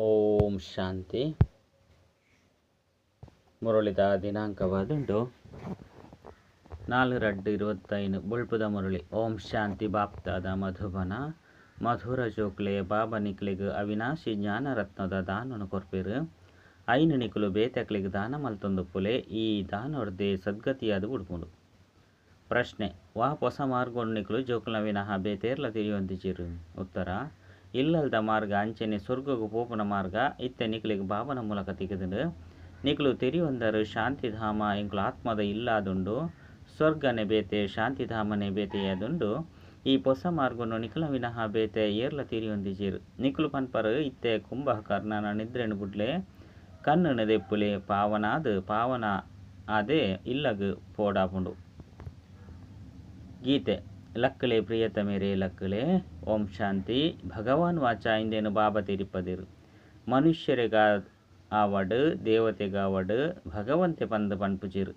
ಓಂ ಶಾಂತಿ. ಮುರಳಿದ ದಿನಾಂಕವಾದುಂಟು. ನಾಲ್ಕು ಇರುವತ್ತೈದು ಬುಳ್ಪುದ ಮುರಳಿ. ಓಂ ಶಾಂತಿ, ಬಾಪ್ತಾದ ಮಧುಬನ. ಮಧುರ ಜೋಕ್ಲೆ, ಬಾಬ ನಿಕ್ಲಿಗ್ ಅವಿನಾಶಿ ಜ್ಞಾನ ರತ್ನದ ದಾನನು ಕೊರ್ಪಿರು. ಐನು ನಿಕ್ಲು ಬೇತೆಕ್ಲಿಗ್ ದಾನ ಮಲ್ತೊಂದು ಪುಲೆ. ಈ ದಾನೊರ್ದೆ ಸದ್ಗತಿಯಾದ ಉಡ್ಪುಂಡು. ಪ್ರಶ್ನೆ ವಾ ಹೊಸ ಮಾರ್ಗೊಂಡು ನಿಕ್ಲು ಜೋಕ್ಲ ವಿನಃ ಬೇತೇರ್ಲ ತಿರಿಯೊಂದಿಚಿರು ಉತ್ತರ ಇಲ್ಲಲ್ದ ಮಾರ್ಗ, ಅಂಚನೆ ಸ್ವರ್ಗಗು ಪೋಪುನ ಮಾರ್ಗ, ಇತ್ತೆ ನಿಕ್ಲೆಗ್ ಭಾವನ ಮೂಲಕ ತಿಗದುಂಡು ನಿಕ್ಲು ತಿರಿಯೊಂದರು ಶಾಂತಿಧಾಮ, ಇಂಕ್ಲು ಆತ್ಮದ ಇಲ್ಲಾದುಂಡು. ಸ್ವರ್ಗನೆ ಬೇತೆ, ಶಾಂತಿಧಾಮನೆ ಬೇತೆಯಾದುಂಡು ಈ ಹೊಸ ಮಾರ್ಗನು ನಿಖಲ ವಿನಃ ಬೇತೆ, ಏರ್ಲ ತಿರಿಯೊಂದಿಚಿರು ನಿಕ್ಲು ಪನ್ಪರ ಇತ್ತೆ ಕುಂಭ ಕರ್ಣನ ನಿದ್ರೆನು ಬುಡ್ಲೆ. ಕಣ್ಣು ದೆಪ್ಪುಲೆ, ಪಾವನಾದ್, ಪಾವನ ಅದೇ ಇಲ್ಲಗ್ ಪೋಡಾಪುಂಡು. ಗೀತೆ. ಲಕ್ಕಲೆ ಪ್ರಿಯತಮೆರೆ ಲಕ್ಕಲೆ ಓಂ ಶಾಂತಿ. ಭಗವಾನ್ ವಾಚ ಇಂದೇನು ಬಾಬಾ ತಿರಿಪದಿರು ಮನುಷ್ಯರಿಗ ಆವಡು ದೇವತೆಗಾವಡು ಭಗವಂತೆ ಪಂದು ಪಂಪುಚಿರು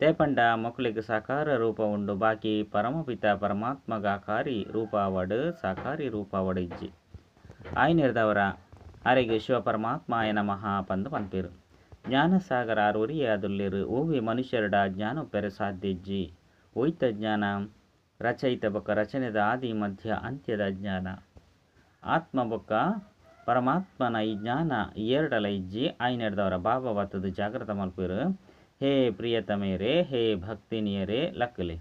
ತೇಪಂಡ ಮಕ್ಕಳಿಗೆ ಸಾಕಾರ ರೂಪ ಉಂಡು, ಬಾಕಿ ಪರಮಪಿತ ಪರಮಾತ್ಮಗಾಕಾರಿ ರೂಪ ಅವಡ್ ಸಾಕಾರಿ ರೂಪ ಇಜ್ಜಿ. ಆಯ್ನಿರ್ದವರ ಅರೆಗೆ ಶಿವ ಪರಮಾತ್ಮ ಆಯನ ಮಹಾ ಪಂದು ಪಂಪಿರು ಜ್ಞಾನಸಾಗರ ಒರಿಯಾದುಲ್ಲಿರು ಓವಿ ಮನುಷ್ಯರಡ ಜ್ಞಾನ ಪೆರೆ ಸಾಧ್ಯ ಇಜ್ಜಿ. ಒಯ್ತ ಜ್ಞಾನ ರಚಯಿತ ಬೊಕ್ಕ ರಚನೆದ ಆದಿ ಮಧ್ಯ ಅಂತ್ಯದ ಜ್ಞಾನ. ಆತ್ಮ ಬೊಕ್ಕ ಪರಮಾತ್ಮನ ಈ ಜ್ಞಾನ ಎರಡಲ ಇಜ್ಜಿ ಆಯ್ನೆಡ್ದವರ ಭಾವವತ್ತದು ಜಾಗೃತ ಮಲ್ಪಿರು ಹೇ ಪ್ರಿಯತಮೇರೆ, ಹೇ ಭಕ್ತಿನಿಯರೇ, ಲಕ್ಕಲಿ.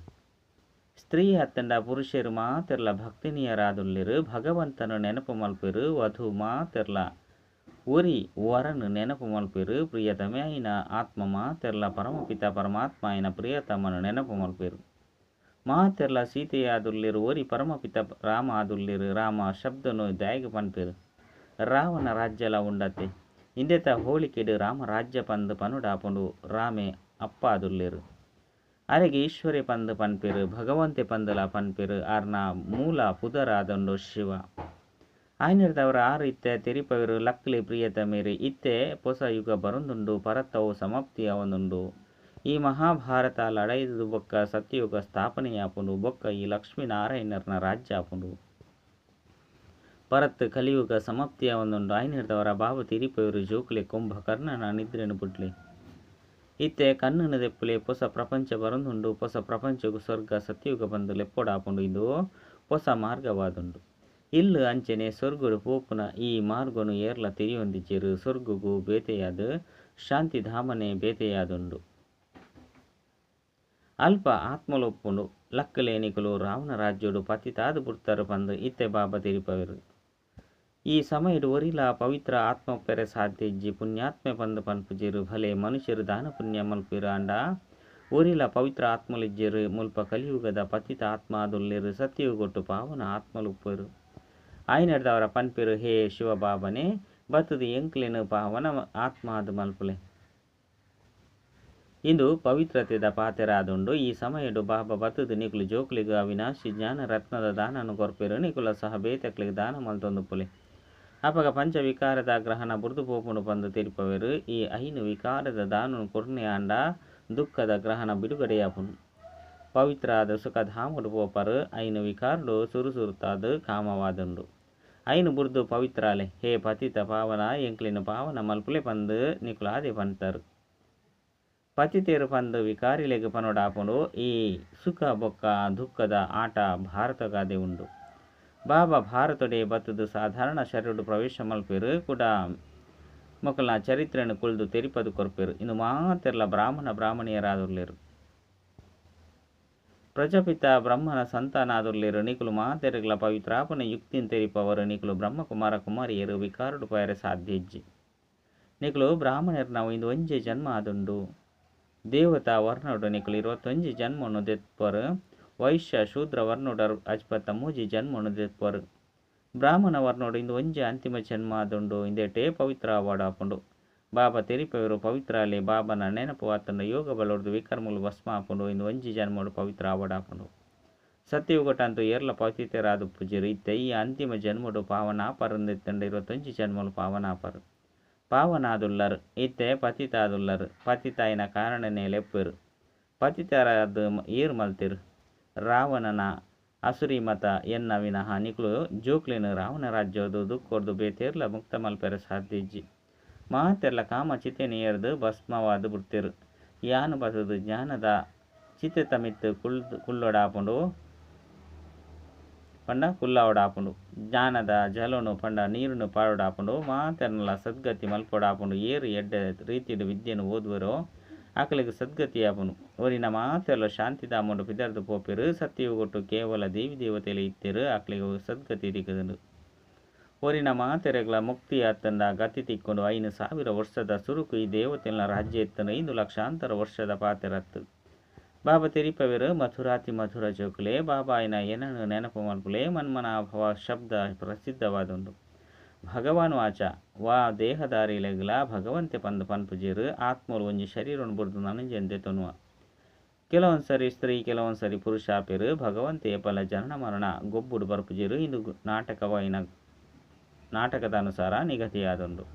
ಸ್ತ್ರೀ ಹತ್ತಂಡ ಪುರುಷರು ಮಾತಿರ್ಲ ಭಕ್ತಿನಿಯರಾದುಲ್ಲಿರು, ಭಗವಂತನು ನೆನಪು ಮಲ್ಪಿರು ವಧು ಮಾತಿರ್ಲ ಉರಿ ವರನ್ ನೆನಪು ಮಲ್ಪಿರು ಪ್ರಿಯತಮೆ ಆಯ್ನ ಆತ್ಮ ಮಾತಿರ್ಲ ಪರಮಪಿತ ಪರಮಾತ್ಮ ಆಯ್ನ ಪ್ರಿಯತಮನು ನೆನಪು ಮಲ್ಪಿರು ಒರಿ ಪರಮಪಿತ ರಾಮ ಆದುಲ್ಲಿರು ರಾಮ ಶಬ್ದನು ದಾಯಿಗೆ ಪನ್ಪಿರು. ರಾವಣ ರಾಜ್ಯಲ ಉಂಡತೆ ಇಂದೆತ ಹೋಳಿಕೆಡು ರಾಮ ರಾಜ್ಯ ಪಂದ್ ಪನುಡಾಪುಂಡು, ರಾಮೆ ಅಪ್ಪ ಆದುಲ್ಲಿರು ಅರೆಗೆ ಈಶ್ವರಿ ಪಂದ್ ಪನ್ಪಿರು, ಭಗವಂತೆ ಪಂದಲ ಪನ್ಪಿರು, ಆರ್ನ ಮೂಲ ಪುದರ ಆದಂಡು ಶಿವ. ಆಯ್ನಿರ್ದವರ ಆರು ಇತ್ತೆ ತೆರಿಪವಿರು, ಲಕ್ಲಿ ಪ್ರಿಯತಮೇರಿ, ಇತ್ತೆ ಹೊಸ ಯುಗ ಬರೊಂದುಂಡು, ಪರತ್ತವು ಸಮಾಪ್ತಿಯ ಒಂದುಂಡು ಈ ಮಹಾಭಾರತ ಲಡೈದು ಬೊಕ್ಕ ಸತ್ಯಯುಗ ಸ್ಥಾಪನೆಯಾಪುಂಡು ಬೊಕ್ಕ ಈ ಲಕ್ಷ್ಮೀನಾರಾಯಣರ್ನ ರಾಜ್ಯ ಆಪುಂಡು ಪರತ್ ಕಲಿಯುಗ ಸಮಾಪ್ತಿಯ ಒಂದೊಂದು ಆಯ್ನಿರ್ದವರ ಬಾಬು ತಿರಿಪವಿರು ಜೋಕ್ಲೆ ಕುಂಭಕರ್ಣನ ನಿದ್ರೆನು ಬುಡ್ಲೆ. ಇತ್ತೆ ಕಣ್ಣನ ದೆಪ್ಪುಲೆ ಹೊಸ ಪ್ರಪಂಚ ಬರಂದುಂಡು ಹೊಸ ಪ್ರಪಂಚಗು ಸ್ವರ್ಗ ಸತ್ಯಯುಗ ಬಂದು ಲೆಪ್ಪೊಡಾಪುಂಡು ಇದು ಹೊಸ ಮಾರ್ಗವಾದುಂಡು. ಇಲ್ಲು ಅಂಚನೆ ಸ್ವರ್ಗುಡು ಪೋಪುನ ಈ ಮಾರ್ಗನು ಏರ್ಲ ತಿರಿಯೊಂದಿಚಿರು ಸ್ವರ್ಗುಗು ಬೇತೆಯಾದ, ಶಾಂತಿಧಾಮನೆ ಬೇತೆಯಾದುಂಡು. ಅಲ್ಪ ಆತ್ಮಲೊಪ್ಪುಂಡು ಲಕ್ಕಲೇನಿಕಲು ರಾವಣ ರಾಜ್ಯೋಡು ಪತಿತಾದ ಬುಡ್ತರು ಬಂದು ಇತ್ತೆ ಬಾಬಾ ತಿರಿಪವಿರು. ಈ ಸಮಯಡು ಒರಿಲ ಪವಿತ್ರ ಆತ್ಮ ಪೆರೆ ಸಾಧ್ಯಜ್ಜಿ ಪುಣ್ಯಾತ್ಮೆ ಬಂದು ಪನ್ಪುಜಿರು, ಭಲೆ ಮನುಷ್ಯರು ದಾನ ಪುಣ್ಯ ಮಲ್ಪಿರು ಅಂಡ. ಒರಿಲ ಪವಿತ್ರ ಆತ್ಮಲಿಜ್ಜರು, ಮುಲ್ಪ ಕಲಿಯುಗದ ಪತಿತ ಆತ್ಮ ಸತ್ಯುಗೊಟ್ಟು ಪಾವನ ಆತ್ಮಲುಪ್ಪರು. ಆಯ್ನಡ್ದವರ ಪನ್ಪಿರು, ಹೇ ಶಿವಬಾಬನೆ, ಬತ್ತದು ಎಂಕ್ಲೆನು ಪಾವನ ಆತ್ಮಾದು ಮಲ್ಪುಲೆ. ಇಂದು ಪವಿತ್ರತೆದ ಪಾತೆರಾದುಂಡು ಈ ಸಮಯಡು ಬಾಬಾ ಬತ್ತದು ನಿಕುಲು ಜೋಕ್ಲಿಗ ಅವಿನಾಶಿ ಜ್ಞಾನ ರತ್ನದ ದಾನನು ಕೊರ್ಪೆರು. ನಿಕುಲ ಸಹ ಬೇತಕ್ಲಿಗೆ ದಾನ ಮಲ್ತೊಂದು ಪುಲೆ. ಅಪಗ ಪಂಚ ವಿಕಾರದ ಗ್ರಹಣ ಬುರ್ದು ಪೋಪುನು ಬಂದು ತಿರುಪವೆರು. ಈ ಐನು ವಿಕಾರದ ದಾನನು ಕೊರ್ನೆ ಆಂಡ ದುಃಖದ ಗ್ರಹಣ ಬಿಡುಗಡೆಯಾಪುನು ಪವಿತ್ರ ಆದ ಸುಖಧಾಮಡು ಪೋಪರು. ಐನು ವಿಕಾರಡು ಸುರುಸುರುತಾದ ಕಾಮವಾದುಂಡು. ಐನು ಬುರ್ದು ಪವಿತ್ರಾಲೆ ಹೇ ಪತಿತ ಪಾವನ ಎಂಕ್ಲಿನ ಪಾವನ ಮಲ್ಪುಲೆ ಬಂದು ನಿಕುಲು ಆದೆ ಪಂತರು ಪತಿತೇರು ಪಂದು ವಿಕಾರಿಲೆಗ್ ಪನೊಡಾಪುಂಡು ಈ ಸುಖ ಬೊಕ್ಕ ದುಃಖದ ಆಟ ಭಾರತಗಾದೆ ಉಂಡು ಬಾಬಾ ಭಾರತೊಡೆ ಬತ್ತದು ಸಾಧಾರಣ ಶರೀರಡು ಪ್ರವೇಶ ಮಲ್ಪೆರು ಕೂಡ ಮೊಕಲ್ನ ಚರಿತ್ರೆನು ಕುಳ್ದು ತೆರಿಪದು ಕೊರ್ಪೆರು ಇನ್ನು ಮಾತೆರ್ಲ ಬ್ರಾಹ್ಮಣ ಬ್ರಾಹ್ಮಣಿಯರಾದುರ್ಲೇರು ಪ್ರಜಾಪಿತ ಬ್ರಹ್ಮನ ಸಂತಾನಾದುರ್ಲೇರು ನಿಕುಲು ಮಾತೆರೆಗ್ಲ ಪವಿತ್ರಾಪನ ಯುಕ್ತಿನ್ ತೆರಿಪವರು ನಿಕುಲು ಬ್ರಹ್ಮಕುಮಾರ ಕುಮಾರಿಯರು ವಿಕಾರುಡು ಪಯರೆ ಸಾಧ್ಯ ಇಜ್ಜಿ ನಿಕುಲು ಬ್ರಾಹ್ಮಣರ್ನ ಇಂದು ಒಂಜೆ ಜನ್ಮ ಆದುಂಡು ದೇವತಾ ನಿಕುಲು ಇರುವತ್ತೊಂಜಿ ಜನ್ಮನು ದೆತ್ಪರು. ವೈಶ್ಯ ಶೂದ್ರ ವರ್ಣುಡರ್ ಅಜ್ಪತ್ತ ಮೂಜಿ ಜನ್ಮನು ದೆತ್ಪರು. ಬ್ರಾಹ್ಮಣ ವರ್ಣುಡು ಇಂದು ಒಂಜಿ ಅಂತಿಮ ಜನ್ಮ ಆದುಂಡು ಇಂದೇಟೇ ಪವಿತ್ರ ಅವಾರ್ಡ್ ಬಾಬಾ ತೆರಿಪೆಯವರು ಪವಿತ್ರ ಅಲ್ಲಿ ಬಾಬನ ನೆನಪು ಆತನ ಯೋಗ ಬಲೊಡ್ದು ವಿಕರ್ಮುಲು ಭಸ್ಮ ಆಪುಂಡು ಇಂದು ಒಂಜಿ ಜನ್ಮಡು ಪವಿತ್ರ ಅವಾರ್ಡ್ ಆಪುಂಡು ಸತ್ಯಯುಗಟಂತು ಏರ್ಲ ಪವಿತ್ರರಾದು ಪೂಜಿರು ಇತ್ತೆ ಈ ಅಂತಿಮ ಜನ್ಮಡು ಪಾವನ ಆಪರಂದೆತ್ತಂಡ ಇರುವತ್ತೊಂಜಿ ಜನ್ಮಲು ಪಾವನ ಆಪರು ಪಾವನಾದುಲ್ಲರು ಇತ್ತೆ ಪತಿತಾದುಲ್ಲರು, ಪತಿತಾಯಿನ ಕಾರಣನೇ ಲೆಪ್ಪರು ಪತಿತರಾದ ಏರು ಮಲ್ತಿರು, ರಾವಣನ ಅಸುರಿ ಮತ ಎನ್ನ ವಿನಃ ನಿಕ್ಲು ಜೋಕ್ಲಿನ ರಾವಣ ರಾಜ್ಯೋದು ದುಕ್ಕೋರ್ದು ಬೇತೇರ್ಲ ಮುಕ್ತ ಮಲ್ಪೆರ ಸಾಧ್ಯಜ್ಜಿ ಮಾತೆರ್ಲ ಕಾಮ ಚಿತೆ ನೀರ್ದು ಭಸ್ಮವಾದು ಬಿಡ್ತಿರು. ಯಾನು ಬಸದು ಜ್ಞಾನದ ಚಿತೆ ತಮಿತ್ತು ಕುಳ್ದು ಕುಳ್ಳೊಡಾಪುಂಡು ಪಂಡ ಕುಲ್ಲಾವಡಾಪುಂಡು ಜ್ಞಾನದ ಜಲನು ಪಂಡ ನೀರನ್ನು ಪಾಡಾಪುಂಡು ಮಾತೆರ್ನಲ ಸದ್ಗತಿ ಮಲ್ಪಡಾಪುಂಡು ಏರು ಎಡ್ಡೆ ರೀತಿಯ ವಿದ್ಯೆಯನ್ನು ಓದುವರೋ, ಆಕಲಿಗೆ ಸದ್ಗತಿ ಆಪುನು ಒರಿನ ಮಾತೆಲ್ಲ ಶಾಂತಿದಾಮುಂಡು ಪಿದರ್ದು ಪೋಪಿರು, ಸತ್ಯವು ಕೊಟ್ಟು ಕೇವಲ ದೇವಿ ದೇವತೆಯಲ್ಲಿ ಇತ್ತಿರು, ಆಕಲಿಗೆ ಸದ್ಗತಿ ಇರಿಕದನು ಒರಿನ ಮಾತೆರೆಗಳ ಮುಕ್ತಿ ಆತಂದ ಗತಿ ತಿಕ್ಕೊಂಡು ಐನು ಸಾವಿರ ವರ್ಷದ ಸುರುಕು ಈ ದೇವತೆಲ್ಲ ರಾಜ್ಯ ಎತ್ತನು ಐದು ಲಕ್ಷಾಂತರ ವರ್ಷದ ಪಾತೆರತ್ತು. ಬಾಬಾ ತೆರಿಪವೆರು ಮಥುರಾತಿ ಮಧುರ ಜೋಕುಲೆ ಬಾಬಾ ಆಯ್ನ ಏನನ್ನು ನೆನಪು ಮಲ್ಪುಲೆ ಮನ್ಮನಾಭವ ಶಬ್ದ ಪ್ರಸಿದ್ಧವಾದುಂಡು ಭಗವಾನ್ ವಾಚ ವಾ ದೇಹದಾರಿಲೆಗ್ಲ ಭಗವಂತೆ ಪಂದು ಪನ್ಪುಜೀರು ಆತ್ಮರು ಒಂಜಿ ಶರೀರನು ಬುರ್ದು ನನಂಜೆಂದೆ ತೊನುವ ಕೆಲವೊಂದ್ಸರಿ ಸ್ತ್ರೀ ಕೆಲವೊಂದ್ಸರಿ ಪುರುಷ ಪೇರು ಭಗವಂತೆ ಪಲ ಜನನ ಮರಣ ಗೊಬ್ಬುಡು ಬರ್ಪುಜೀರು ಇಂದು ನಾಟಕವಾಯಿನ ನಾಟಕದ ಅನುಸಾರ ನಿಗದಿಯಾದೊಂದು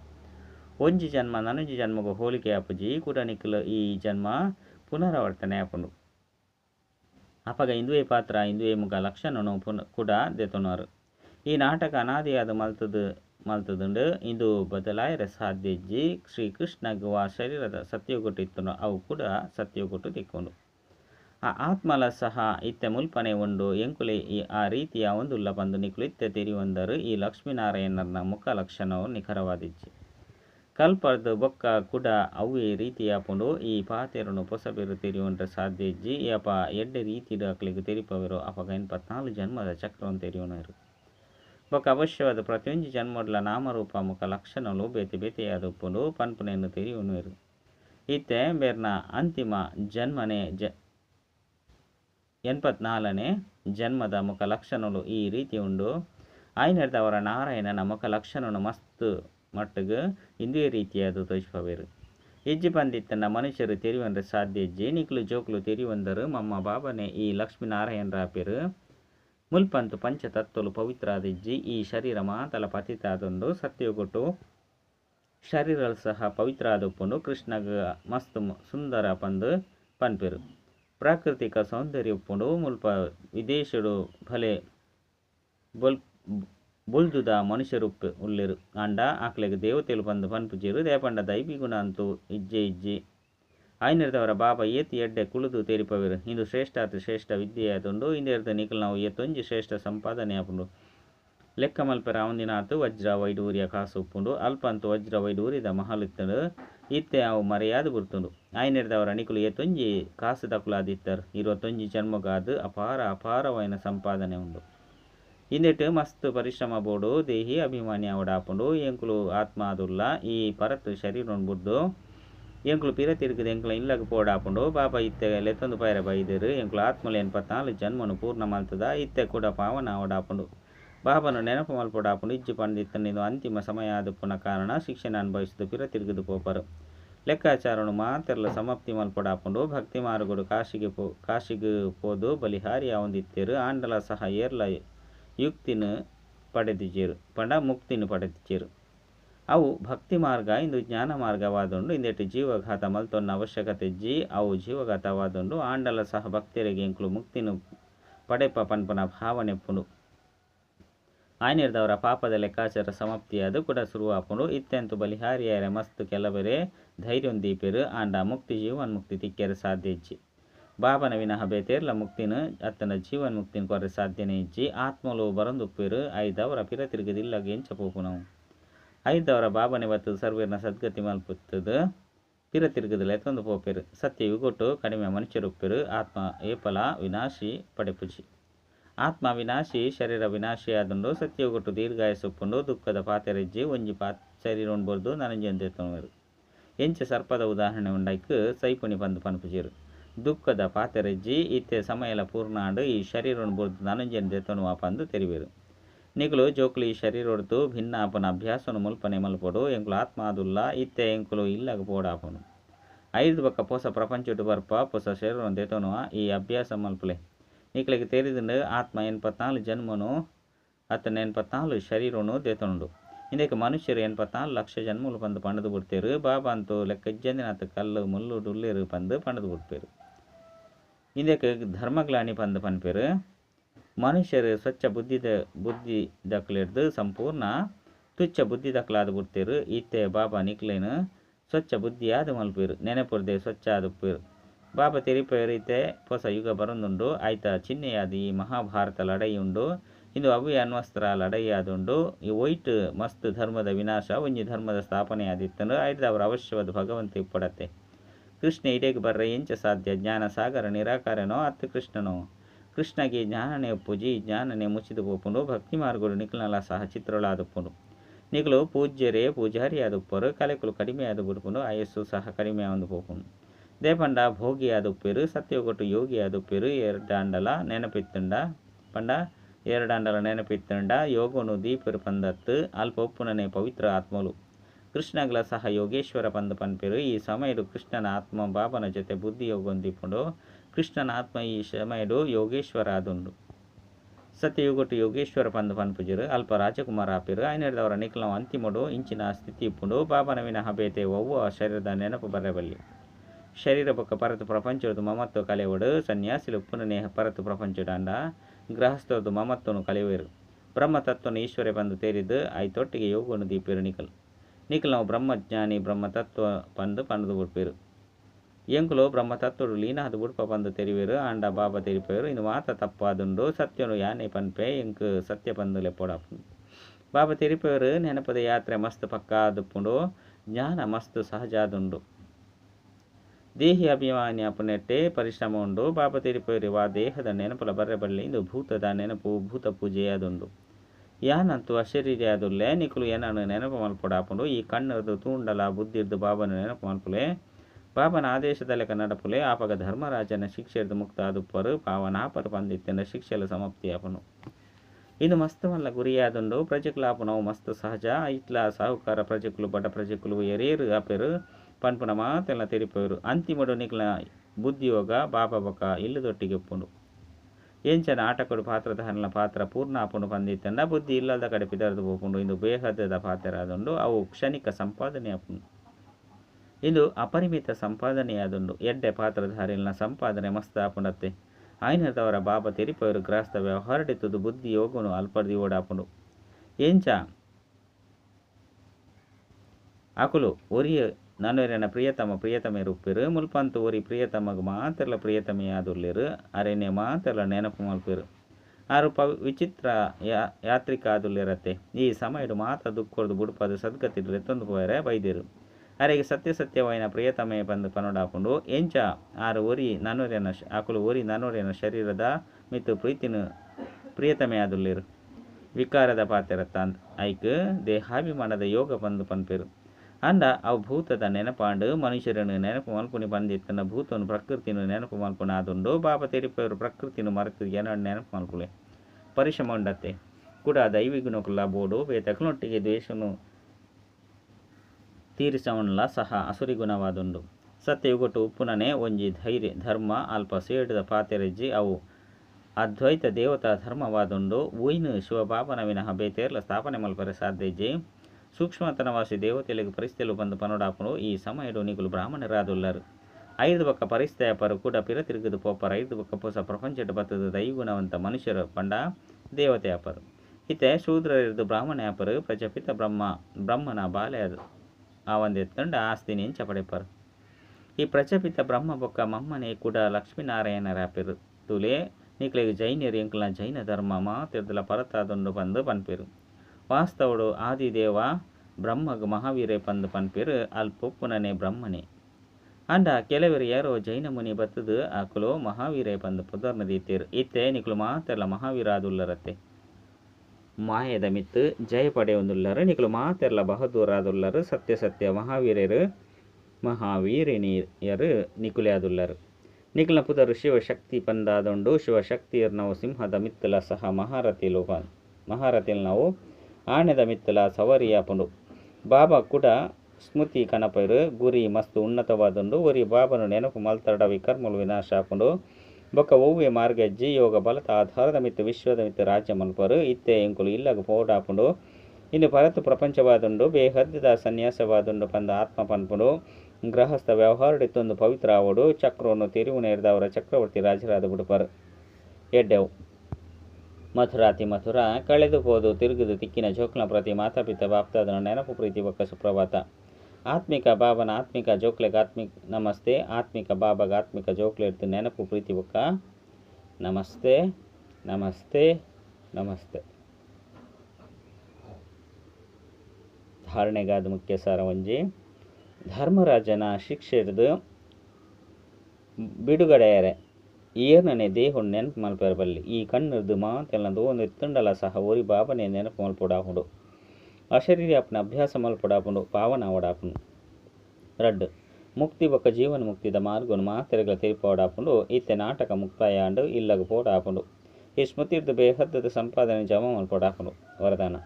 ಒಂಜಿ ಜನ್ಮ ನನಂಜಿ ಜನ್ಮಗೂ ಹೋಲಿಕೆ ಅಪ್ಪುಜಿ ಕೂಡ ನಿಖಲು ಈ ಜನ್ಮ ಆಪುಂಡು ಅಪಗ ಇಂದುವೆ ಪಾತ್ರ, ಇಂದುವೆ ಮುಖ ಲಕ್ಷಣನು ಪುನ ಕೂಡ ದೆತೊನರು ಈ ನಾಟಕ ಅನಾದಿಯಾದ ಮಲ್ತದು, ಮಲ್ತದುಂಡು ಇಂದು ಬದಲಾಯರ ಸಾಧ್ಯಜ್ಜಿ ಶ್ರೀಕೃಷ್ಣಗ್ ವಾ ಶರೀರದ ಸತ್ಯಗೊಟ್ಟಿತ್ತನು ಅವು ಕೂಡ ಸತ್ಯಗೊಟ್ಟು ತಿಕ್ಕೊಂಡು. ಆ ಆತ್ಮಲ ಸಹ ಇತ್ತೆ ಮುಲ್ಪನೆ ಉಂಡು, ಎಂಕುಲೆ ಈ ಆ ರೀತಿಯ ಒಂದು ಬಂದು ನಿಕುಲಿತ್ತೆ ಇತ್ತೆ ತಿರಿಯೊಂದರು ಈ ಲಕ್ಷ್ಮೀನಾರಾಯಣನ ಮುಖ ಲಕ್ಷಣವು ನಿಖರವಾದಿಜ್ಜಿ ಕಲ್ಪರ್ದು ಬೊಕ್ಕ ಕುಡ ಅವೇ ರೀತಿಯಾಪುಂಡು. ಈ ಪಾತೆರನು ಪೊಸಬೆರು ತೆರಿಯುವಂತ ಸಾಧ್ಯ ಇಜ್ಜಿ. ಯಪ ಎಡ್ಡೆ ರೀತಿ ಅಕ್ಲಿಗೆ ತೆರಿಪವೆರು. ಅಪಗ ಎನ್ಪತ್ನಾಲ್ಕು ಜನ್ಮದ ಚಕ್ರವನ್ನು ತೆರಿಯೋನರು. ಬೊಕ್ಕ ಅವಶ್ಯವಾದ ಪ್ರತಿಯೊಂದು ಜನ್ಮಡ್ಲ ನಾಮರೂಪ ಮುಖ ಲಕ್ಷಣಗಳು ಬೇತೆ ಬೇತೆಯಾದ ಉಪ್ಪುಂಡು ಪನ್ಪುನೆಯನ್ನು ತೆರಿಯುವನು ಇತ್ತೆ ಬೇರ್ನ ಅಂತಿಮ ಜನ್ಮನೆ ಜ ಎನ್ಪತ್ನಾಲ್ಕನೇ ಜನ್ಮದ ಮುಖ ಲಕ್ಷಣಗಳು ಈ ರೀತಿ ಉಂಡು ಆಯ್ನರ್ದವರ ನಾರಾಯಣನ ಮುಖ ಲಕ್ಷಣನು ಮಸ್ತ್ ಮಟ್ಟಿಗೆ ಇಂದೇ ರೀತಿಯಾದ ತೋಜ್ಪವೇರು ಹೆಜ್ಜೆ ಬಂದಿತ್ತನ್ನ ಮನುಷ್ಯರು ತೆರಿವಂದ್ರೆ ಸಾಧ್ಯ ಜೇನಿಕ್ಲು ಜೋಕ್ಲು ತೆರಿವಂದರು ಮಮ್ಮ ಬಾಬನೆ ಈ ಲಕ್ಷ್ಮೀನಾರಾಯಣರ ಪೇರು ಮುಲ್ಪಂತು ಪಂಚತತ್ವಲು ಪವಿತ್ರಾದಿಜ್ಜಿ ಈ ಶರೀರ ಮಾತಲ ಪತಿತಾದೊಂದು ಸತ್ಯಗೊಟ್ಟು ಶರೀರ ಸಹ ಪವಿತ್ರ ಆದಪ್ಪುಂಡು ಕೃಷ್ಣಗ ಮಸ್ತ್ ಸುಂದರ ಪಂದು ಪನ್ಪೆರು ಪ್ರಾಕೃತಿಕ ಸೌಂದರ್ಯ ಉಪ್ಪುಂಡು ಮುಲ್ಪ ವಿದೇಶಡು ಭಲೆ ಬೊಲ್ ಬೊಲ್ದುದ ಮನುಷ್ಯರುಪ್ಪು ಉಲ್ಲೆರು ಆಂಡ ಆಕ್ಲೆಗ್ ದೇವತೆಲು ಬಂದು ಪನ್ಪುಜೆರು ದೇಪಂಡ ದೈವಿ ಗುಣ ಅಂತೂ ಇಜ್ಜೆ ಇಜ್ಜೆ. ಆಯ್ನಿರ್ದವರ ಬಾಬ ಏತಿ ಎಡ್ಡೆ ಕುಳಿದು ತೇರಿಪವೆರು. ಇಂದು ಶ್ರೇಷ್ಠಾತ ಶ್ರೇಷ್ಠ ವಿದ್ಯೆ ವಿದ್ಯೆಯಾದುಂಡು ಇಂದಿರ್ದ ನಿಖಲ್ ನಾವು ಎತ್ತೊಂಜಿ ಶ್ರೇಷ್ಠ ಸಂಪಾದನೆ ಆಪುಂಡು ಲೆಕ್ಕ ಮಲ್ಪೆರ ಅವಂದಿನಾತು ವಜ್ರ ವೈಡೂರಿಯ ಕಾಸು ಉಪ್ಪುಂಡು ಅಲ್ಪ ಅಂತೂ ವಜ್ರ ವೈಡೂರ್ಯದ ಮಹಲಿತ್ತಂಡು ಇತ್ತೆ ಅವು ಮರೆಯಾದ ಗುರ್ತುಂಡು. ಆಯ್ನಿರ್ದವರ ನಿಖಲು ಎತ್ತೊಂಜಿ ಕಾಸು ತಕುಲಾದಿತ್ತರು ತೊಂಜಿ ಜನ್ಮಗಾದು ಅಪಾರ ಅಪಾರವೈನ ಸಂಪಾದನೆ ಉಂಡು. ಇಂದೆಟ್ ಮಸ್ತ್ ಪರಿಶ್ರಮ ಬೋಡು ದೇಹಿ ಅಭಿಮಾನಿ ಅವಡಾಪುಂಡು ಎಂಕುಲು ಆತ್ಮ ಅದುಲ್ಲ ಈ ಪರತ್ ಶರೀರ ಬುಡ್ದು ಎಂಕುಲು ಪಿರ ತಿರುಗಿದ ಎಂಕುಲ ಇಲ್ಲಗ ಪೋಡಾಪುಂಡು ಬಾಬಾ ಇತ್ತೆ ಲೆತ್ತೊಂದು ಪೈರ ಬೈದರು ಎಂಕುಲು ಆತ್ಮಲು ಎನ್ಪತ್ನಾಲ್ಕು ಜನ್ಮನು ಪೂರ್ಣ ಮಲ್ತದ ಇತ್ತೆ ಕೂಡ ಪಾವನ ಅವಡಾಪುಂಡು ಬಾಬನು ನೆನಪು ಮಲ್ಪೊಡಾಪುಂಡು ಇಜ್ಜು ಪಂಡಿತ್ತನಿದು ಅಂತಿಮ ಸಮಯ ಆದುಪ್ಪುನ ಕಾರಣ ಶಿಕ್ಷಣ ಅನುಭವಿಸಿದ ಪಿರ ತಿರುಗಿದು ಪೋಪರು ಲೆಕ್ಕಾಚಾರನು ಮಾತೆರ್ಲ ಸಮಾಪ್ತಿ ಮಲ್ಪೊಡಾಪುಂಡು ಭಕ್ತಿ ಮಾರುಗುಡು ಕಾಶಿಗೆ ಪೋ ಕಾಶಿಗೆ ಪೋದು ಬಲಿಹಾರಿ ಅವಂದಿತ್ತೇರು ಆಂಡಲ ಸಹ ಏರ್ಲ ಯುಕ್ತಿನ ಪಡೆದಿಜೇರು ಪಂಡ ಮುಕ್ತಿನ ಪಡೆದಿಜೇರು ಅವು ಭಕ್ತಿ ಮಾರ್ಗ ಇಂದು ಜ್ಞಾನ ಮಾರ್ಗವಾದೊಂದು ಇಂದೆಟ್ಟು ಜೀವಘಾತ ಮಲ್ತೊನ್ನ ಅವಶ್ಯಕತೆ ಜಿ, ಅವು ಜೀವಘಾತವಾದೊಂಡು, ಆಂಡಲ ಸಹ ಭಕ್ತರಿಗೆ ಇಂಕ್ಲು ಮುಕ್ತಿನ ಪಡೆಪ ಪನ್ಪನ ಭಾವನೆ ಪುನು ಆಯ್ನಿರ್ದವರ ಪಾಪದ ಲೆಕ್ಕಾಚಾರ ಸಮಾಪ್ತಿ ಅದು ಕೂಡ ಶುರುವಾಪುಂಡು ಇತ್ತೆಂತು ಬಲಿಹಾರಿಯರ ಮಸ್ತ್ ಕೆಲವರೇ ಧೈರ್ಯ ದೀಪಿರು ಆಂಡ ಮುಕ್ತಿ ಜೀವನ್ ಮುಕ್ತಿ ತಿಕ್ಕೆರೆ ಸಾಧ್ಯ ವಿನಃ ಬೇತೇರ್ಲ ಮುಕ್ತಿನ, ಅತ್ತನ ಜೀವನ್ ಮುಕ್ತಿನ ಕೊರೆ ಸಾಧ್ಯನೆ ಇಜ್ಜಿ. ಆತ್ಮಲು ಬರಂದುಪ್ಪೇರು ಐದವರ ಪಿರ ತಿರುಗದಿಲ್ಲ ಎಂಚ ಪೋಪುನವು. ಐದವರ ಬಾಬನೆ ಬತ್ತದು ಸರ್ವೇರ್ನ ಸದ್ಗತಿ ಮಲ್ಪುತ್ತದು, ಪಿರ ತಿರುಗದಿಲ್ಲ ಎತ್ತೊಂದು ಪೋಪೇರು. ಸತ್ಯ ಇವುಗೊಟ್ಟು ಕಡಿಮೆ ಮನುಷ್ಯರುಪ್ಪೇರು ಆತ್ಮ ಏಪಲ ವಿನಾಶಿ ಪಡೆಪುಜಿ ಆತ್ಮ ವಿನಾಶಿ, ಶರೀರ ವಿನಾಶಿ ಆದುಂಡು ಸತ್ಯಗೊಟ್ಟು ದೀರ್ಘಾಯಸುಪ್ಪುಂಡು ದುಃಖದ ಪಾತೆರೆಜ್ಜಿ ಒಂಜಿ ಪಾ ಶರೀರ ಉಂಡ್ಬರ್ದು ನನಂಜಂತೆ ತೊಣರು ಎಂಚ ಸರ್ಪದ ಉದಾಹರಣೆ ಉಂಡೈಕ್ ಸೈಪುಣಿ ಬಂದು ಪನ್ಪುಜೀರು ದುಃಖದ ಪಾತೆರೆಜ್ಜಿ, ಇತ್ತೆ ಸಮಯಲ ಪೂರ್ಣಾಂಡು, ಈ ಶರೀರವನ್ನು ಬುರ್ದು ಧನಂಜನ ದೇತನು ಪಂದು ತೆರಿವೆರು. ನಿಗುಲು ಜೋಕ್ಲಿ ಈ ಶರೀರ ಹೊಡ್ತು ಭಿನ್ನ ಆಪನ ಅಭ್ಯಾಸನು ಮುಲ್ಪನೆ ಮಲ್ಪೊಡು, ಎಂಕುಲು ಆತ್ಮಾದುಲ್ಲ ಇತ್ತೆ ಎಂಕುಲು ಇಲ್ಲಗ ಪೋಡಾಪನು. ಐದು ಬಕ್ಕ ಪೊಸ ಪ್ರಪಂಚಟು ಬರ್ಪ, ಪೊಸ ಶರೀರನು ದೇತನು ಈ ಅಭ್ಯಾಸ ಮಲ್ಪಲೆ. ನಿಕ್ಲಿಗೆ ತೆರಿದಿಂಡು, ಆತ್ಮ ಎನ್ಪತ್ನಾಲ್ಕು ಜನ್ಮನು ಅತನ ಎನ್ಪತ್ನಾಲ್ಕು ಶರೀರನು ದೇತೊಂಡು ಇದಕ್ಕೆ ಮನುಷ್ಯರು ಎನ್ಪತ್ನಾಲ್ಕು ಲಕ್ಷ ಜನ್ಮಲು ಬಂದು ಪಂಡದು ಬಿಡ್ತೇರು ಬಾಬಾ ಅಂತೂ ಲೆಕ್ಕಜ್ಜಂದಿನ ಕಲ್ಲು ಮುಲ್ಲು ಡುಲ್ಲೇರು ಬಂದು ಪಂಡದು ಬಿಡ್ಪೇರು ಇಂದಕ್ಕೆ ಧರ್ಮಗ್ಲಾನಿ ಪಂದ ಪನ್ಪೇರು. ಮನುಷ್ಯರು ಸ್ವಚ್ಛ ಬುದ್ಧಿದ ಬುದ್ಧಿ ದಕ್ಲಿಡ್ದು ಸಂಪೂರ್ಣ ತುಚ್ಛ ಬುದ್ಧಿ ದಕ್ಲಾದ ಬಿಡ್ತಿರು. ಇತ್ತೆ ಬಾಬಾ ನಿಕ್ಲೇನು ಸ್ವಚ್ಛ ಬುದ್ಧಿಯಾದ ಮಲ್ಪಿರು. ನೆನಪುರ್ದೆ ಸ್ವಚ್ಛ ಪೇರು ಬಾಬಾ ತೆರಿಪೇರು ಇತ್ತೆ ಹೊಸ ಯುಗ ಬರೊಂದುಂಡು. ಆಯ್ತ ಚಿಹ್ನೆಯಾದ ಈ ಮಹಾಭಾರತ ಲಡೈ ಉಂಡು ಇಂದು ಅಭಿ ಅನ್ವಸ್ತ್ರ ಲಡೈ ಆದುಂಡು ಈ ವೈಟ್ ಮಸ್ತ್ ಧರ್ಮದ ವಿನಾಶ, ಒಂಜಿ ಧರ್ಮದ ಸ್ಥಾಪನೆ ಆದಿತ್ತಂಡು ಆಯ್ತು ಅವರ ಅವಶ್ಯವಾದ ಭಗವಂತ ಇಪ್ಪಡತ್ತೆ. ಕೃಷ್ಣ ಇಡೇಗೆ ಬರ್ರೆ ಎಂಚ ಸಾಧ್ಯ? ಜ್ಞಾನ ಸಾಗರ ನಿರಾಕಾರನೋ? ಅತ್ತ ಕೃಷ್ಣನೋ? ಕೃಷ್ಣಗೆ ಜ್ಞಾನನೆ ಪೂಜಿ ಜ್ಞಾನನೆ ಮುಚ್ಚಿದು ಪೋಪುಂಡು ಭಕ್ತಿ ಮಾರ್ಗಗಳು ನಿಖಲನಲ ಸಹ ಚಿತ್ರಗಳಾದುಪ್ಪುಂಡು ನಿಗಲು ಪೂಜ್ಯರೇ ಪೂಜಾರಿ ಆದಪ್ಪರು ಕಲೆಕುಲು ಕಡಿಮೆ ಆದ ಬಿಡುಪುಂಡು ಆಯಸ್ಸು ಸಹ ಕಡಿಮೆ ಆದು ಪೋಪುಂಡು ದೇಪಂಡ ಭೋಗಿ ಆದುಪ್ಪಿರು ಸತ್ಯಗೊಟ್ಟು ಯೋಗಿ ಆದುಪ್ಪಿರು ಎರಡಾಂಡಲ ನೆನಪಿತ್ತುಂಡ? ಪಂಡ, ಎರಡಾಂಡಲ ನೆನಪಿತ್ತುಂಡ? ಯೋಗನು ದೀಪರು ಪಂದತ್ತು ಅಲ್ಪ ಉಪ್ಪುನೇ ಪವಿತ್ರ ಆತ್ಮಲು. ಕೃಷ್ಣಗಳ ಸಹ ಯೋಗೇಶ್ವರ ಬಂದು ಪನ್ಪಿರು. ಈ ಸಮಯಡು ಕೃಷ್ಣನ ಆತ್ಮ ಬಾಬನ ಜೊತೆ ಬುದ್ಧಿ ಯೋಗೊಂದಿಪ್ಪುಂಡು ಕೃಷ್ಣನ ಆತ್ಮ ಈ ಸಮಯಡು ಯೋಗೇಶ್ವರ ಆದುಂಡು ಸತ್ಯಯುಗೊಟ್ಟು ಯೋಗೇಶ್ವರ ಪಂದ ಪನ್ಪುಜಿರು. ಅಲ್ಪ ರಾಜಕುಮಾರ ಆಪಿರು. ಐನರ್ದವರ ನಿಖಲ ಅಂತಿಮಡು ಇಂಚಿನ ಸ್ಥಿತಿ ಇಪ್ಪುಂಡು. ಬಾಬನ ವಿನಃ ಬೇತೆ ಒವ್ವ ಶರೀರದ ನೆನಪು ಬರಬಲ್ಲಿ ಶರೀರ ಬೊಕ್ಕ ಪರತು ಪ್ರಪಂಚದ ಮಮತ್ವ ಕಲೆವಡು. ಸನ್ಯಾಸಿಲು ಪುನನೆ ಪರತು ಪ್ರಪಂಚಡಾಂಡ ಗೃಹಸ್ಥದ್ದು ಮಮತ್ವನು ಬ್ರಹ್ಮ ಬ್ರಹ್ಮತತ್ವನ ಈಶ್ವರ ಬಂದು ತೇರಿದ್ದು. ಐತೊಟ್ಟಿಗೆ ಯೋಗವನ್ನು ದೀಪಿರು ನಿಖಲ್ ನಿಖಲ್ ನಾವು ಬ್ರಹ್ಮಜ್ಞಾನಿ ಬ್ರಹ್ಮತತ್ವ ಪಂದು ಪಂದು ಬಿಡ್ಪೇರು ಎಂಕುಲು ಬ್ರಹ್ಮತತ್ವಡು ಲೀನಾದ ಬುಡ್ಪ ಪಂದು ತೆರಿವೇರು ಆಂಡ ಬಾಬಾ ತೆರಿಪೇರು ಇನ್ನು ಮಾತ ತಪ್ಪಾದುಂಡು ಸತ್ಯನು ಯಾನೆ ಪನ್ಪೆ ಎಂಕ್ ಸತ್ಯ ಪಂದು ಲೆಪ್ಪೊಡಪ್ಪು ಬಾಬಾ ತೆರಿಪೇರು ನೆನಪದ ಯಾತ್ರೆ ಮಸ್ತ್ ಪಕ್ಕ ಆದುಪ್ಪುಂಡು ಜ್ಞಾನ ಮಸ್ತ್ ಸಹಜಾದುಂಡು ದೇಹಿ ಅಭಿಮಾನಿ ಅಪನೆಟ್ಟೆ ಪರಿಶ್ರಮ ಉಂಡು ಬಾಬಾ ತೆರಿಪೇರು ವಾ ದೇಹದ ನೆನಪುಲ ಬರ್ರೆ ಬಳ್ಳಿ ಇಂದು ಭೂತದ ನೆನಪು ಭೂತ ಪೂಜೆ ಅದುಂಡು ಯಾನಂತೂ ಅಶರೀರಿ ಅದು ನಿಕುಲು ಏನನ್ನು ನೆನಪು ಮಲ್ಪೊಡಾಪುಂಡು ಈ ಕಣ್ಣದು ತೂಂಡಲ, ಬುದ್ಧಿರ್ದು ಬಾಬನ ನೆನಪು ಮಲ್ಪುಲೆ ಬಾಬನ ಆದೇಶದಲ್ಲಿ ಕನ್ನಡಪುಲೆ, ಆಪಗ ಧರ್ಮರಾಜನ ಶಿಕ್ಷೆರ್ದು ಮುಕ್ತ ಆದುಪ್ಪರು ಪಾವನಾಪರು ಪಂದಿತ್ತಿನ ಶಿಕ್ಷೆಲ ಸಮಾಪ್ತಿ ಆಪನು ಇದು ಮಸ್ತ್ ಮಲ್ಲ ಗುರಿಯಾದುಂಡು ನಾವು ಮಸ್ತ್ ಸಹಜ. ಇಟ್ಲ ಸಾಹುಕಾರ ಪ್ರಜೆಕುಲು, ಬಡ ಪ್ರಜೆಕುಲು ಎರೇರು ಆಪೆರು ಪನ್ಪುನ ಮಾತೆಲ್ಲ ತೆರಿಪೇರು. ಅಂತಿಮಡು ನಿಕ್ಲ ಬುದ್ಧಿಯೋಗ ಬಾಬಾ ಬಕ ಇಲ್ಲದೊಟ್ಟಿಗೆ ಒಪ್ಪುಂಡು. ಎಂಚನ ಆಟಕೊಡು ಹಣ್ಣ ಪಾತ್ರ ಪೂರ್ಣ ಆಪುಂಡು ಪಂದಿತ್ತಂಡ ಬುದ್ಧಿ ಇಲ್ಲದ ಕಡೆ ಪಿದರ್ದು ಪೋಪುಂಡು ಇಂದು ಪಾತ್ರ ಆದುಂಡು ಅವು ಕ್ಷಣಿಕ ಸಂಪಾದನೆ ಆಪುಂಡು ಇಂದು ಅಪರಿಮಿತ ಸಂಪಾದನೆಯಾದುಂಡು. ಎಡ್ಡೆ ಪಾತ್ರಧಾರಿನ ಸಂಪಾದನೆ ಮಸ್ತ್ ಆಪುಂಡತ್ತೆ. ಆಯ್ನದವರ ಬಾಬಾ ತಿರಿಪವರು ಗ್ರಾಸ್ತ ವ್ಯವಹಾರಡಿತುದು ಬುದ್ಧಿ ಯೋಗುನು ಅಲ್ಪರ್ದಿ ಓಡಾಪುಂಡು. ಎಂಚ ಅಕುಲು ಒರಿಯ ನನ್ನೊರೆನ ಪ್ರಿಯತಮ, ಪ್ರಿಯತಮೆ ರುಪ್ಪಿರು ಮುಲ್ಪಂತು ಒರಿ ಪ್ರಿಯತಮಗ மாத்திரல ಆದುರ್ಲಿರು ಅರೆನೆ ಮಾತೆರ್ಲ ನೆನಪು ಮಲ್ಪಿರು. ಆರು ಪ ವಿಚಿತ್ರ ಯಾ ಯಾತ್ರಿಕ ಆದುರ್ಲಿರತ್ತೆ ಈ ಸಮಯಡು ಮಾತ್ರ ದುಃಖರ್ದು ಬುಡುಪದು ಸದ್ಗತಿ ತಂದು ಪೋಯರೆ ಬೈದಿರು. ಅರೆಗೆ ಸತ್ಯ ಸತ್ಯವಾಯಿನ ಪ್ರಿಯತಮೆ ಬಂದು ಪನೋಡಾಪುಂಡು ಎಂಚ, ಆರು ಒರಿ ನನ್ನೊರೆನ ಆಕುಲು ಒರಿ ನನ್ನೊರೆನ ಶರೀರದ ಮಿತ್ತು ಪ್ರೀತಿನ ಪ್ರಿಯತಮೆ ಆದುರ್ಲಿರು ವಿಕಾರದ ಪಾತೆರತ್ತಾಂದ್ ಐಕ್ ದೇಹಾಭಿಮಾನದ ಯೋಗ ಬಂದು ಪನ್ಪೆರು. ಅಂಡ ಅವು ಭೂತದ ನೆನಪಾಂಡು, ಮನುಷ್ಯರನ್ನು ನೆನಪು ಮಲ್ಪುನಿ ಬಂದಿತ್ತನ ಭೂತನು ಪ್ರಕೃತಿಯನ್ನು ನೆನಪು ಮಲ್ಪುನ ಆದುಂಡು, ಬಾಬಾ ತೆರಿಪವರು ಪ್ರಕೃತಿಯನ್ನು ಮರೆತು ಏನ ನೆನಪು ಮಲ್ಪುಲೆ. ಪರಿಶ್ರಮ ಉಂಡತ್ತೆ. ಕೂಡ ದೈವಿಗುಣಕುಲ್ಲ ಬೋಡು ಬೇತಕಲೊಟ್ಟಿಗೆ ದ್ವೇಷನು ತೀರಿಸವನ್ಲ ಸಹ ಅಸುರಿಗುಣವಾದುಂಡು. ಸತ್ಯಯುಗೊಟ್ಟು ಉಪ್ಪುನನೆ ಒಂಜಿ ಧೈರ್ಯ, ಧರ್ಮ, ಅಲ್ಪ ಸೇಡದ ಪಾತೆರೆಜ್ಜಿ, ಅವು ಅದ್ವೈತ ದೇವತಾ ಧರ್ಮವಾದುಂಡು. ಊಯ್ನು ಶಿವಬಾಬನ ವಿನಃ ಬೇತೇರ್ಲ ಸ್ಥಾಪನೆ ಮಲ್ಪರೆ ಸಾಧ್ಯಜ್ಜಿ. ಸೂಕ್ಷ್ಮತನವಾಸಿ ದೇವತೆಲೆಗೆ ಪರಿಸ್ಥಿತಿಲು ಬಂದು ಪನೋಡಾಪುನು ಈ ಸಮಯಡು ನಿಗುಲು ಬ್ರಾಹ್ಮಣರಾದುಲ್ಲರು ಐದು ಬಕ್ಕ ಪರಿಸ್ಥಯಪರು ಕೂಡ ಪಿರ ತಿರುಗದು ಪೋಪರ ಐದು ಬಕ್ಕ ಪೊಸ ಪ್ರಪಂಚದ ಬತ್ತದ ದೈಗುಣವಂತ ಮನುಷ್ಯರು ಪಂಡ ದೇವತೆ ಅಪರು ಇತ್ತೆ ಶೂದ್ರರಿದ್ದು ಬ್ರಾಹ್ಮಣ ಅಪರು ಪ್ರಜಾಪಿತ ಬ್ರಹ್ಮ ಬ್ರಹ್ಮನ ಬಾಲೆ ಅದು ಆ ಒಂದು ಎತ್ಕೊಂಡು ಆಸ್ತಿನಿ ಪಡೆಪರು ಈ ಪ್ರಜಾಪಿತ ಬ್ರಹ್ಮ ಬೊಕ್ಕ ಮಮ್ಮನೆ ಕೂಡ ಲಕ್ಷ್ಮೀನಾರಾಯಣರ ಅಪಿರು ತುಲೆ ನಿಕ್ಲೆಗೆ ಜೈನರು ಎಂಕಲ್ನ ಜೈನ ಧರ್ಮ ಮಾತಿರ್ದಲ ಪರತಾದೊಂದು ಬಂದು ಪನ್ಪಿರು ವಾಸ್ತವಡು ಆದಿದೇವ ಬ್ರಹ್ಮಗ್ ಮಹಾವೀರೆ ಪಂದು ಪನ್ಪಿರು ಅಲ್ಪೊಪ್ಪುನನೆ ಬ್ರಹ್ಮನೆ. ಅಂಡ ಕೆಲವರು ಯಾರೋ ಜೈನ ಮುನಿ ಬತ್ತದು ಆಕುಲು ಮಹಾವೀರೆ ಪಂದು ಪುದರ್ನದೀತಿರು ಇತ್ತೆ ನಿಕ್ಲು ಮಹಾವೀರ ಆದುಲ್ಲರತ್ತೆ ಮಾಯದ ಮಿತ್ತು ಜಯ ಪಡೆಯೊಂದುಲ್ಲರು ನಿಕ್ಲು ಮಾತೆಲ್ಲ ಬಹದೂರಾದುಲ್ಲರು ಸತ್ಯ ಸತ್ಯ ಮಹಾವೀರರು, ಮಹಾವೀರಿಣಿಯರು ನಿಕುಲೆ ಆದುಲ್ಲರು ನಿಖಿಲ ಪುದರು ಶಿವಶಕ್ತಿ ಪಂದಾದೊಂಡು ಶಿವಶಕ್ತಿಯರ್ ನಾವು ಸಿಂಹದ ಮಿತ್ತಲ ಸಹ ಮಹಾರಥಿ ಲೋಪ ಮಹಾರಥಿಲ್ ನಾವು ಆಣೆದ ಮಿತ್ತಲ ಸವರಿಯಾಪುಂಡು ಬಾಬಾ ಕೂಡ ಸ್ಮೃತಿ ಕನಪೈರು, ಗುರಿ ಮಸ್ತ್ ಉನ್ನತವಾದುಂಡು ಒರಿ ಬಾಬನು ನೆನಪು ಮಲ್ತಡ ವಿಕರ್ಮಲು ವಿನಾಶ ಆಪುಂಡು ಬೊಕ್ಕ ಮಾರ್ಗ ಜಿ ಯೋಗ ಬಲತ ಆಧಾರದ ಮಿತ್ತು ವಿಶ್ವದ ಮಿತ್ತು ರಾಜ್ಯ ಮಲ್ಪರು, ಇತ್ತೆ ಎಂಕುಲು ಇಲ್ಲಗ ಪೋಡಾಪುಂಡು ಇನ್ನು ಪರತು ಪ್ರಪಂಚವಾದುಂಡು ಬೇಹದ್ದದ ಸನ್ಯಾಸವಾದುಂಡು ಪಂದ ಆತ್ಮ ಪನ್ಪುಂಡು ಗೃಹಸ್ಥ ವ್ಯವಹಾರಡಿತ್ತೊಂದು ಪವಿತ್ರ ಆವಡು, ಚಕ್ರವನ್ನು ತಿರುವು ನೇರಿದವರ ಚಕ್ರವರ್ತಿ ರಾಜರಾದ ಬಿಡುಪರು ಎಡ್ಡೆವು. ಮಥುರಾತಿ ಮಥುರ, ಕಳೆದು ಹೋದು ತಿರುಗಿದು ತಿಕ್ಕಿನ ಜೋಕ್ಲ ಪ್ರತಿ ಮಾತಾಪಿತ ಬಾಪ್ತಾದನ ನೆನಪು ಪ್ರೀತಿ ಒಕ್ಕ ಸುಪ್ರಭಾತ ಆತ್ಮಿಕ ಬಾಬನ ಆತ್ಮಿಕ ಜೋಕ್ಲೆಗೆ ಆತ್ಮಿಕ ನಮಸ್ತೆ, ಆತ್ಮಿಕ ಬಾಬಾಗ ಆತ್ಮಿಕ ಜೋಕ್ಲೆ ಇರ್ತು ನೆನಪು ಪ್ರೀತಿ ಒಕ್ಕ ನಮಸ್ತೆ ನಮಸ್ತೆ ನಮಸ್ತೆ. ಧಾರಣೆಗಾದ ಮುಖ್ಯ ಸಾರ ಒಂಜಿ ಧರ್ಮರಾಜನ ಶಿಕ್ಷೆ ಹಿಡಿದು ಬಿಡುಗಡೆಯರೆ. ಏರ್ನನೆ ದೇಹ ನೆನಪು ಮಲ್ಪರ ಬಲ್ಲಿ ಈ ಕಣ್ಣಿರ್ದು ಮಾತೆಲ್ಲಂದು ಒಂದು ಎತ್ತುಂಡಲ ಸಹ ಒರಿ ಬಾಬನೆ ನೆನಪು ಮಲ್ಪೊಡಾಹುಡು. ಅಶರೀರಿ ಅಪ್ಪನ ಅಭ್ಯಾಸ ಮಲ್ಪೊಡಾಪುಂಡು ಪಾವನ ಅವಡಾಪುಂಡು ರಡ್ಡು, ಮುಕ್ತಿ ಬೊಕ್ಕ ಜೀವನ ಮುಕ್ತಿದ ಮಾರ್ಗನು ಮಾತೆರೆಗಳ ತಿರುಪೋಡಾಪುಂಡು ಇತ್ತೆ ನಾಟಕ ಮುಕ್ತಾಯ ಅಂಡು ಇಲ್ಲಗ ಪೋಡಾಪುಂಡು ಈ ಸ್ಮೃತಿರ್ದು ಬೇಹದ್ದದ ಸಂಪಾದನೆ ಜಮ ಮಲ್ಪೊಡಾಪುಂಡು ವರದಾನ.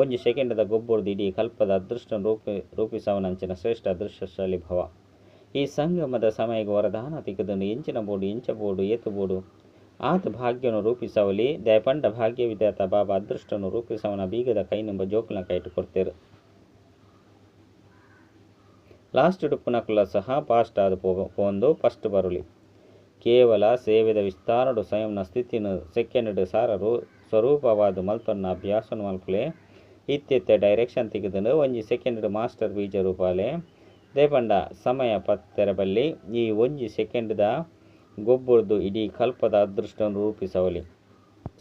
ಒಂಜಿ ಸೆಕೆಂಡದ ಗೊಬ್ಬರದು ಇಡೀ ಕಲ್ಪದ ಅದೃಷ್ಟ ರೂಪಿ, ರೂಪಿಸವನಂಚಿನ ಶ್ರೇಷ್ಠ ಅದೃಷ್ಟಶಾಲಿ ಭವ ಈ ಸಂಗಮದ ಸಮಯಕ್ಕೆ ವರದಾನ ತಿಕ್ಕದನ್ನು ಎಂಚಿನ ಬೋಡು ಎಂಚಬೋಡು ಬೋಡು ಆತ ಭಾಗ್ಯನು ರೂಪಿಸವಲಿ ದಯಪಂಡ ಭಾಗ್ಯ ವಿಧಾತ ಬಾಬಾ ಅದೃಷ್ಟನು ರೂಪಿಸವನ ಬೀಗದ ಕೈನೆಂಬ ಜೋಕುಲ ಕೈಟು ಕೊಡ್ತೇರು. ಲಾಸ್ಟ್ ಡುಪ್ಪುನಕುಲ ಸಹ ಪಾಸ್ಟ್ ಆದ ಪೋಂದು ಫಸ್ಟ್ ಬರುಲಿ. ಕೇವಲ ಸೇವೆದ ವಿಸ್ತಾರಡು ಸ್ವಯಂನ ಸ್ಥಿತಿನ ಸೆಕೆಂಡ್ ಸಾರರು ಸ್ವರೂಪವಾದ ಮಲ್ಪನ್ನ ಅಭ್ಯಾಸನ ಮಲ್ಕುಲೆ ಇತ್ತೆತ್ತೆ ಡೈರೆಕ್ಷನ್ ತೆಗೆದನು ಒಂಜಿ ಸೆಕೆಂಡ್ ಮಾಸ್ಟರ್ ಬೀಜ ರೂಪಾಲೆ ದೇಪಂಡ ಸಮಯ ಪತ್ತೆರ ಬಲ್ಲಿ ಈ ಒಂಜಿ ಸೆಕೆಂಡ್ದ ಗೊಬ್ಬರದು ಇಡೀ ಕಲ್ಪದ ಅದೃಷ್ಟವನ್ನು ರೂಪಿಸವಲಿ.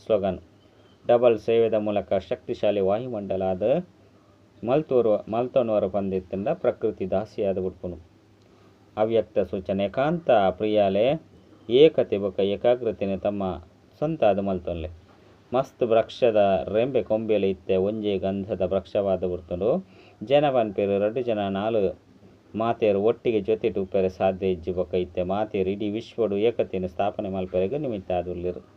ಸ್ಲೋಗನ್, ಡಬಲ್ ಸೇವೆದ ಮೂಲಕ ಶಕ್ತಿಶಾಲಿ ವಾಯುಮಂಡಲಾದ ಮಲ್ತೋರು, ಮಲ್ತೋನವರ ಬಂದಿತ್ತಂಡ ಪ್ರಕೃತಿ ದಾಸಿಯಾದ ಬಿಡ್ಪುನು ಅವ್ಯಕ್ತ ಸೂಚನೆ, ಕಾಂತ ಪ್ರಿಯಾಲೆ ಏಕತೆ ಬೊಕ ಏಕಾಗ್ರತೆನೆ ತಮ್ಮ ಸ್ವಂತಾದ ಮಲ್ತೊನ್ಲೆ. ಮಸ್ತ್ ವೃಕ್ಷದ ರೆಂಬೆ ಕೊಂಬೆಲೆ ಇತ್ತೆ, ಒಂಜೆ ಗಂಧದ ವೃಕ್ಷವಾದ ಬಿಡ್ತುಂಡು ಜನ ಪೇರು ರಡ್ಡು ಜನ ನಾಲು ಮಾತೆಯರು ಒಟ್ಟಿಗೆ ಜೊತೆಟು ಉಪ್ಪೆರೆ ಸಾಧ್ಯ ಇಜ್ಜಿ ಬೊಕ ಇತ್ತೆ ಮಾತೆಯರು ಇಡೀ ವಿಶ್ವಡು ಏಕತೆಯನ್ನು ಸ್ಥಾಪನೆ ಮಲ್ಪೆರೆಗೂ ನಿಮಿತ್ತ ಆದುಲ್ಲೆರು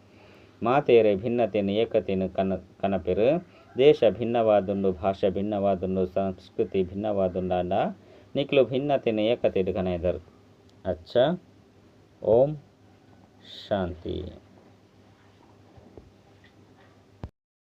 ಮಾತೆಯರೇ, ಭಿನ್ನತೆಯನ್ನು ಏಕತೆಯನ್ನು ಕನ, ಕನಪೆರು. ದೇಶ ಭಿನ್ನವಾದುಂಡು, ಭಾಷೆ ಭಿನ್ನವಾದುಂಡು, ಸಂಸ್ಕೃತಿ ಭಿನ್ನವಾದುಂಡಾಂಡ ನಿಕ್ಲು ಭಿನ್ನತೆಯನ್ನು ಏಕತೆ ಕನೆದರು ಅಚ್ಚ. ಓಂ. ಶಾಂತಿ.